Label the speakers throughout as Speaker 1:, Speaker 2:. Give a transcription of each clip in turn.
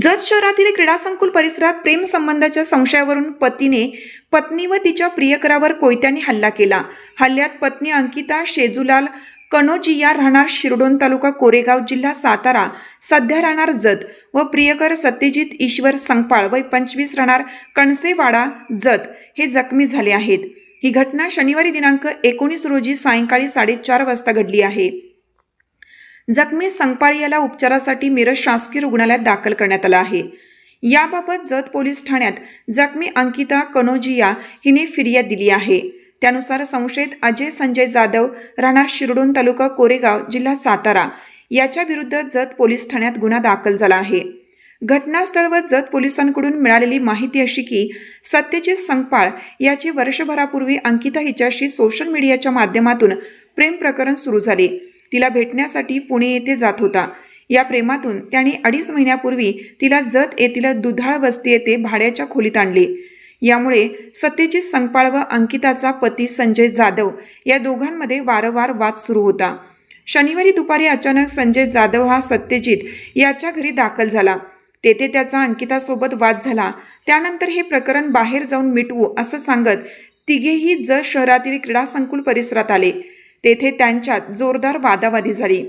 Speaker 1: जत शहरातील क्रीडा संकुल परिसरात प्रेम संबंधाच्या संशयावरून पतीने पत्नी व तिच्या प्रियकरावर कोयत्याने हल्ला केला. हल्ल्यात पत्नी अंकिता शेजूलाल कनोजिया राहणार शिरडोन तालुका कोरेगाव जिल्हा सातारा सध्या राहणार जत व प्रियकर सत्यजित ईश्वर संगपाळ वय पंचवीस राहणार कणसेवाडा जत हे जखमी झाले आहेत. ही घटना शनिवारी दिनांक एकोणीस रोजी सायंकाळी साडेचार वाजता घडली आहे. जखमी संगपाळ याला उपचारासाठी मिरज शासकीय रुग्णालयात दाखल करण्यात आलं आहे. याबाबत जत पोलीस ठाण्यात जखमी अंकिता कनोजिया हिने फिर्याद दिली आहे. त्यानुसार संशयित अजय संजय जाधव राहणार शिरडोन तालुका कोरेगाव जिल्हा सातारा याच्या विरुद्ध जत पोलीस ठाण्यात गुन्हा दाखल झाला आहे. घटनास्थळ व जत पोलिसांकडून मिळालेली माहिती अशी की सत्यजित संगपाळ याची वर्षभरापूर्वी अंकिता हिच्याशी सोशल मीडियाच्या माध्यमातून प्रेम प्रकरण सुरू झाले. तिला भेटण्यासाठी पुणे येथे जात होता. या प्रेमातून त्याने अडीच महिन्यापूर्वी तिला जत येथील दुधाळ वस्ती येथे भाड्याच्या खोलीत आणले. यामुळे सत्यजित संगपाळ व अंकिताचा पती संजय जाधव या दोघांमध्ये वारंवार वाद सुरू होता. शनिवारी दुपारी अचानक संजय जाधव हा सत्यजित याच्या घरी दाखल झाला. तेथे त्याचा अंकितासोबत वाद झाला. त्यानंतर हे प्रकरण बाहेर जाऊन मिटवू असं सांगत तिघेही जत शहरातील क्रीडा संकुल परिसरात आले. तेथे त्यांच्यात जोरदार वादावादी झाली.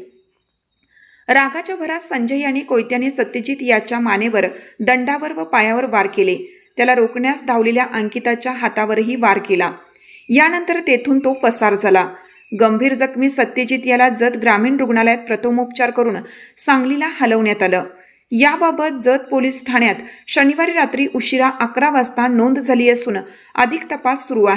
Speaker 1: रागाच्या भरात संजय यांनी कोयत्याने सत्यजित याच्या मानेवर दंडावर व पायावर वार केले. त्याला रोखण्यास धावलेल्या अंकिताच्या हातावरही वार केला. यानंतर तेथून तो पसार झाला. गंभीर जखमी सत्यजित याला जत ग्रामीण रुग्णालयात प्रथमोपचार करून सांगलीला हलवण्यात आलं. याबाबत जत पोलीस ठाण्यात शनिवारी रात्री उशिरा अकरा वाजता नोंद झाली असून अधिक तपास सुरू आहे.